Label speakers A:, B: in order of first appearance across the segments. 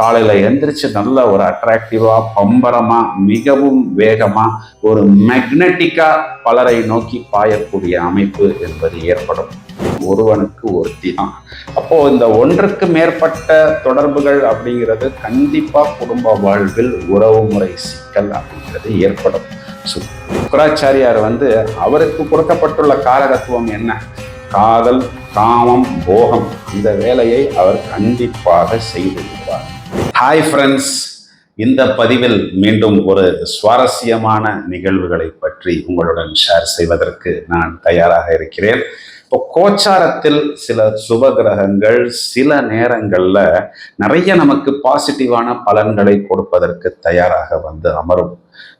A: காலையில் எந்திரிச்சு நல்ல ஒரு அட்ராக்டிவாக பம்பரமாக மிகவும் வேகமாக ஒரு மேக்னட்டிக்கா பலரை நோக்கி பாயக்கூடிய அமைப்பு என்பது ஏற்படும். ஒருவனுக்கு ஒருத்தி தான். அப்போ இந்த ஒன்றுக்கு மேற்பட்ட தொடர்புகள் அப்படிங்கிறது கண்டிப்பா குடும்ப வாழ்வில் உறவுமுறை சிக்கல் அப்படிங்கிறது ஏற்படும். சுக்கராச்சாரியார் வந்து அவருக்கு கொடுக்கப்பட்டுள்ள காரகத்துவம் என்ன? காதல் காமம் போகம். இந்த வேலையை அவர் கண்டிப்பாக செய்து விடுவார். ஹாய் ஃப்ரெண்ட்ஸ் இந்த பதிவில் மீண்டும் ஒரு சுவாரஸ்யமான நிகழ்வுகளை பற்றி உங்களுடன் ஷேர் செய்வதற்கு நான் தயாராக இருக்கிறேன். இப்போ கோச்சாரத்தில் சில சுப கிரகங்கள் சில நேரங்களில் நிறைய நமக்கு பாசிட்டிவான பலன்களை கொடுப்பதற்கு தயாராக வந்து அமரும்.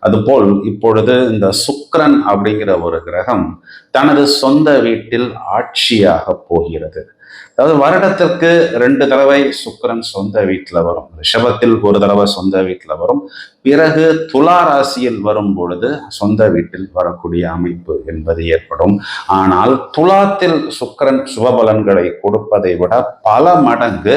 A: அதுபோல் இப்பொழுது இந்த சுக்ரன் அப்படிங்கிற ஒரு கிரகம் தனது சொந்த வீட்டில் ஆட்சியாக போகிறது. அதாவது வருடத்திற்கு ரெண்டு தடவை சுக்கிரன் சொந்த வீட்டில் வரும். ரிஷபத்தில் ஒரு தடவை சொந்த வீட்டில் வரும். பிறகு துலா ராசியில் வரும் பொழுது சொந்த வீட்டில் வரக்கூடிய அமைப்பு என்பது ஏற்படும். ஆனால் துலாத்தில் சுக்கிரன் சுபபலன்களை கொடுப்பதை விட பல மடங்கு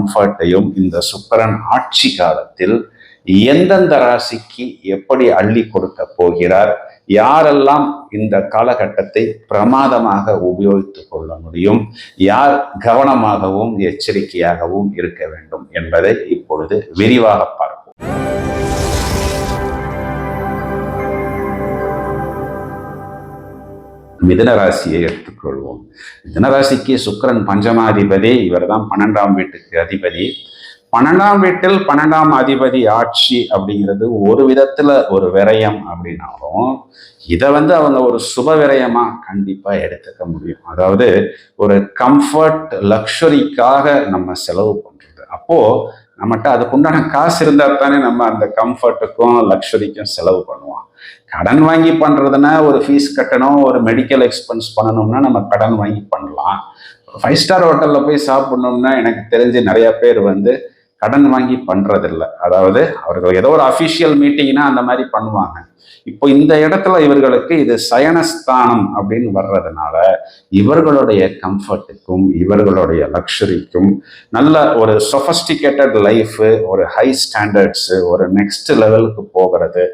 A: கம்ஃபர்ட்டையும் இந்த சுக்கரன் ஆட்சி காலத்தில் எந்தெந்த ராசிக்கு எப்படி அள்ளி கொடுக்க போகிறார் யாரெல்லாம் இந்த காலகட்டத்தை பிரமாதமாக உபயோகித்துக் கொள்ள முடியும் யார் கவனமாகவும் எச்சரிக்கையாகவும் இருக்க வேண்டும் என்பதை இப்பொழுது விரிவாக பார்ப்போம். மிதன ராசியை எடுத்துக்கொள்வோம். மிதனராசிக்கு சுக்கரன் பஞ்சமாதிபதி இவர் தான் பன்னெண்டாம் வீட்டுக்கு அதிபதி. பன்னெண்டாம் வீட்டில் பன்னெண்டாம் அதிபதி ஆட்சி அப்படிங்கிறது ஒரு விதத்துல ஒரு விரயம் அப்படின்னாலும் இதை வந்து அவங்க ஒரு சுப விரயமா கண்டிப்பா எடுத்துக்க முடியும். அதாவது ஒரு கம்ஃபர்ட் லக்ஷரிக்காக நம்ம செலவு பண்றது. அப்போ நம்மகிட்ட அதுக்குண்டான காசு இருந்தால் தானே நம்ம அந்த கம்ஃபர்ட்டுக்கும் லக்ஷரிக்கும் செலவு பண்ணுவோம். கடன் வாங்கி பண்ணுறதுன்னா ஒரு ஃபீஸ் கட்டணும் ஒரு மெடிக்கல் எக்ஸ்பென்ஸ் பண்ணணும்னா நம்ம கடன் வாங்கி பண்ணலாம். ஃபைவ் ஸ்டார் ஹோட்டலில் போய் சாப்பிடணும்னா எனக்கு தெரிஞ்சு நிறைய பேர் வந்து கடன் வாங்கி பண்ணுறதில்ல அதாவது அவர்கள் ஏதோ ஒரு அஃபிஷியல் மீட்டிங்னா அந்த மாதிரி பண்ணுவாங்க. இப்போ இந்த இடத்துல இவர்களுக்கு இது சயனஸ்தானம் அப்படின்னு வர்றதுனால இவர்களுடைய கம்ஃபர்ட்டுக்கும் இவர்களுடைய லக்ஸரிக்கும் நல்ல ஒரு சொஃபஸ்டிகேட்டட் லைஃபு ஒரு ஹை ஸ்டாண்டர்ட்ஸு ஒரு நெக்ஸ்ட் லெவலுக்கு போகிறது.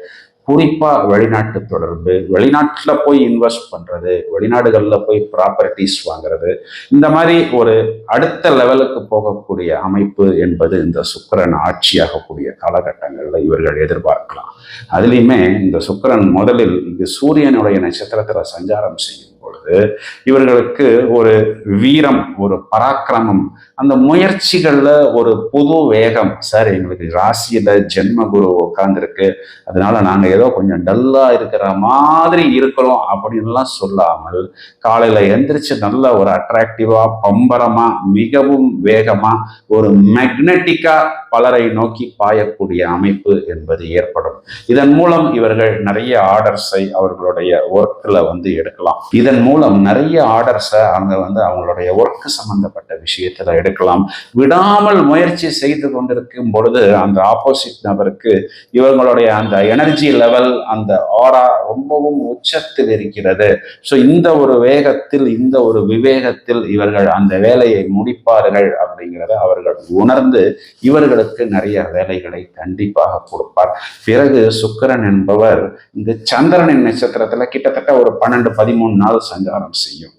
A: குறிப்பாக வெளிநாட்டு தொடர்பு வெளிநாட்டில் போய் இன்வெஸ்ட் பண்ணுறது வெளிநாடுகளில் போய் ப்ராப்பர்ட்டிஸ் வாங்குறது இந்த மாதிரி ஒரு அடுத்த லெவலுக்கு போகக்கூடிய அமைப்பு என்பது இந்த சுக்கரன் ஆட்சியாகக்கூடிய காலகட்டங்களில் இவர்கள் எதிர்பார்க்கலாம். அதுலேயுமே இந்த சுக்கிரன் முதலில் இது சூரியனுடைய நட்சத்திரத்தில் சஞ்சாரம் செய்யும். பொழுது இவர்களுக்கு ஒரு வீரம் ஒரு பராக்கிரமம் அந்த முயற்சிகளில் ஒரு புது வேகம். சார் எங்களுக்கு ராசியில் ஜென்ம குரு உட்காந்துருக்கு அதனால நாங்கள் ஏதோ கொஞ்சம் டல்லாக இருக்கிற மாதிரி இருக்கிறோம் அப்படின்லாம் சொல்லாமல் காலையில் எந்திரிச்சு நல்ல ஒரு அட்ராக்டிவாக பம்பரமாக மிகவும் வேகமாக ஒரு மேக்னட்டிக்கா பலரை நோக்கி பாயக்கூடிய அமைப்பு என்பது ஏற்படும். இதன் மூலம் இவர்கள் நிறைய ஆர்டர்ஸை அவர்களுடைய ஒர்க்கில் வந்து எடுக்கலாம். இதன் மூலம் நிறைய ஆர்டர்ஸை அவங்க வந்து அவங்களுடைய ஒர்க் சம்பந்தப்பட்ட விஷயத்தில் எடுக்கலாம். விடாமல் முயற்சி செய்து கொண்டிருக்கும் பொழுது அந்த ஆப்போசிட் நபருக்கு இவங்களுடைய அந்த எனர்ஜி லெவல் அந்த ஆரா ரொம்பவும் உச்சத்தில் இருக்கிறது. ஸோ இந்த ஒரு வேகத்தில் இந்த ஒரு விவேகத்தில் இவர்கள் அந்த வேலையை முடிப்பார்கள் அப்படிங்கிறத அவர்கள் உணர்ந்து இவர்களுக்கு நிறைய வேலைகளை கண்டிப்பாக கொடுப்பார். பிறகு சுக்கரன் என்பவர் இந்த சந்திரனின் நட்சத்திரத்துல கிட்டத்தட்ட ஒரு பன்னெண்டு பதிமூணு நாள் சஞ்சாரம் செய்யும்.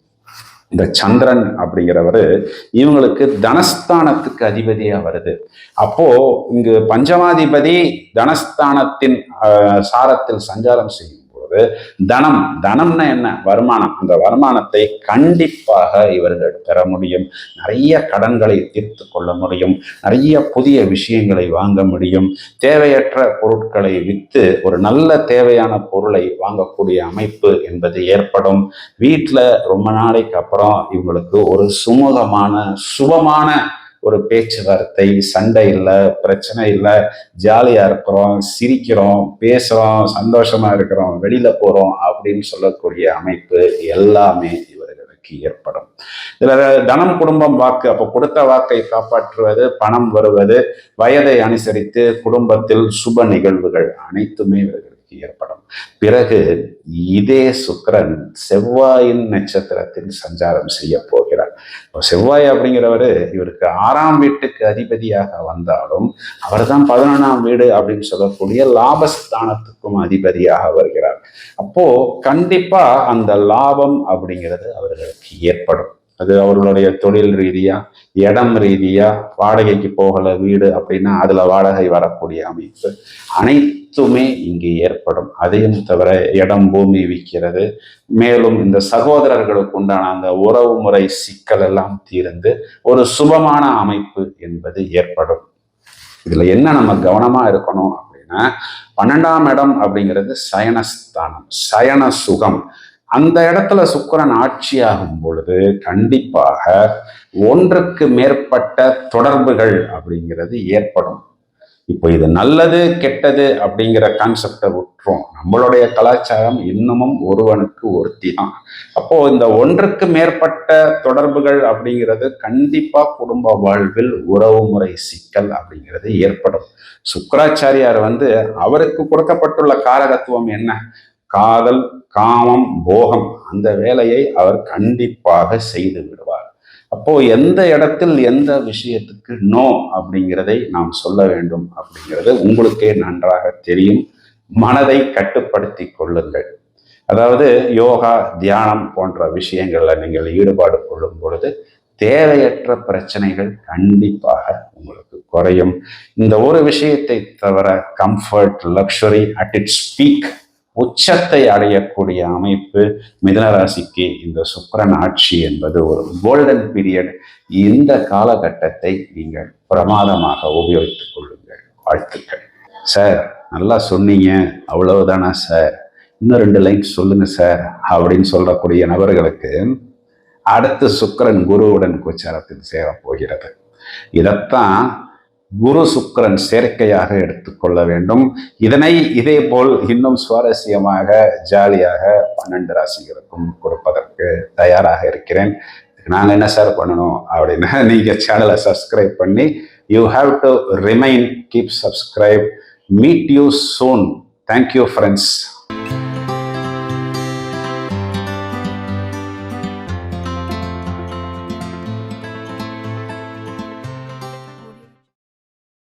A: இந்த சந்திரன் அப்படிங்கிறவர் இவங்களுக்கு தனஸ்தானத்துக்கு அதிபதியா வருது. அப்போ இங்கு பஞ்சமாதிபதி தனஸ்தானத்தின் சாரத்தில் சஞ்சாரம் செய்யும். இருக்கிறது தனம் தனம்னா என்ன? வருமானம். அந்த வருமானத்தை கண்டிப்பாக இவர்கள் பெற முடியும். நிறைய கடன்களை தீர்த்து கொள்ள முடியும். நிறைய புதிய விஷயங்களை வாங்க முடியும். தேவையற்ற பொருட்களை விற்று ஒரு நல்ல தேவையான பொருளை வாங்கக்கூடிய அமைப்பு என்பது ஏற்படும். வீட்டில் ரொம்ப நாளைக்கு அப்புறம் இவங்களுக்கு ஒரு சுமூகமான சுபமான ஒரு பேச்சுவார்த்தை சண்டை இல்லை பிரச்சனை இல்லை. ஜாலியாக இருக்கிறோம் சிரிக்கிறோம் பேசுகிறோம் சந்தோஷமாக இருக்கிறோம் வெளியில் போகிறோம் அப்படின்னு சொல்லக்கூடிய அமைப்பு எல்லாமே இவர்களுக்கு ஏற்படும். இதில் தனம் குடும்பம் வாக்கு. அப்போ கொடுத்த வாக்கை காப்பாற்றுவது பணம் வருவது வயதை அனுசரித்து குடும்பத்தில் சுப நிகழ்வுகள் அனைத்துமே இவர்களுக்கு ஏற்படும். பிறகு இதே சுக்கிரன் செவ்வாயின் நட்சத்திரத்தில் சஞ்சாரம் செய்ய போகிறார் செவ்வாய் அப்படிங்கிறவர் இவருக்கு ஆறாம் வீட்டுக்கு அதிபதியாக வந்தாலும் அவர்தான் பதினொன்றாம் வீடு அப்படின்னு சொல்லக்கூடிய லாபஸ்தானத்துக்கும் அதிபதியாக வருகிறார். அப்போ கண்டிப்பா அந்த லாபம் அப்படிங்கிறது அவர்களுக்கு ஏற்படும். அது அவர்களுடைய தொழில் ரீதியா இடம் ரீதியா வாடகைக்கு போகல வீடு அப்படின்னா அதுல வாடகை வரக்கூடிய அமைப்பு அனைத்துமே இங்கு ஏற்படும். அதையும் தவிர இடம் பூமி விற்கிறது. மேலும் இந்த சகோதரர்களுக்கு உண்டான அந்த உறவு முறை சிக்கல் எல்லாம் தீர்ந்து ஒரு சுபமான அமைப்பு என்பது ஏற்படும். இதுல என்ன நம்ம கவனமா இருக்கணும் அப்படின்னா பன்னெண்டாம் இடம் அப்படிங்கிறது சயனஸ்தானம் சயன சுகம் அந்த இடத்துல சுக்கரன் ஆட்சியாகும் பொழுது கண்டிப்பாக ஒன்றுக்கு மேற்பட்ட தொடர்புகள் அப்படிங்கிறது ஏற்படும். இப்போ இது நல்லது கெட்டது அப்படிங்கிற கான்செப்டை விட்டுரும். நம்மளுடைய கலாச்சாரம் இன்னமும் ஒருவனுக்கு ஒருத்தி தான் அப்போ இந்த ஒன்றுக்கு மேற்பட்ட தொடர்புகள் அப்படிங்கிறது கண்டிப்பா குடும்ப வாழ்வில் உறவுமுறை சிக்கல் அப்படிங்கிறது ஏற்படும். சுக்கராச்சாரியார் வந்து அவருக்கு கொடுக்கப்பட்டுள்ள காரகத்துவம் என்ன? காதல் காமம் போகம் அந்த வேலையை அவர் கண்டிப்பாக செய்து விடுவார். அப்போ எந்த இடத்தில் எந்த விஷயத்துக்கு நோ அப்படிங்கிறதை நாம் சொல்ல வேண்டும் அப்படிங்கிறது உங்களுக்கே நன்றாக தெரியும். மனதை கட்டுப்படுத்தி கொள்ளுங்கள். அதாவது யோகா தியானம் போன்ற விஷயங்களில் நீங்கள் ஈடுபாடு கொள்ளும் பொழுது தேவையற்ற பிரச்சனைகள் கண்டிப்பாக உங்களுக்கு குறையும். இந்த ஒரு விஷயத்தை தவிர comfort luxury at its peak உச்சத்தை அடையக்கூடிய அமைப்பு மிதனராசிக்கு இந்த சுக்கரன் ஆட்சி என்பது ஒரு கோல்டன் பீரியட் இந்த காலகட்டத்தை நீங்கள் பிரமாதமாக உபயோகித்துக் கொள்ளுங்கள். வாழ்த்துக்கள். சார் நல்லா சொன்னீங்க. அவ்வளவுதானா சார் இன்னும் ரெண்டு லைன் சொல்லுங்க சார் அப்படின்னு சொல்லக்கூடிய நபர்களுக்கு அடுத்து சுக்கரன் குருவுடன் கோச்சாரத்தில் சேரப் போகிறது. இதைத்தான் குரு சுக்கரன் சேர்க்கையாக எடுத்துக்கொள்ள வேண்டும். இதனை இதே போல் இன்னும் சுவாரஸ்யமாக ஜாலியாக பன்னெண்டு ராசிகளுக்கும் கொடுப்பதற்கு தயாராக இருக்கிறேன். நாங்கள் என்ன சார் பண்ணணும் அப்படின்னா நீங்கள் சேனலை சப்ஸ்கிரைப் பண்ணி you have to remain keep subscribe meet you soon thank you friends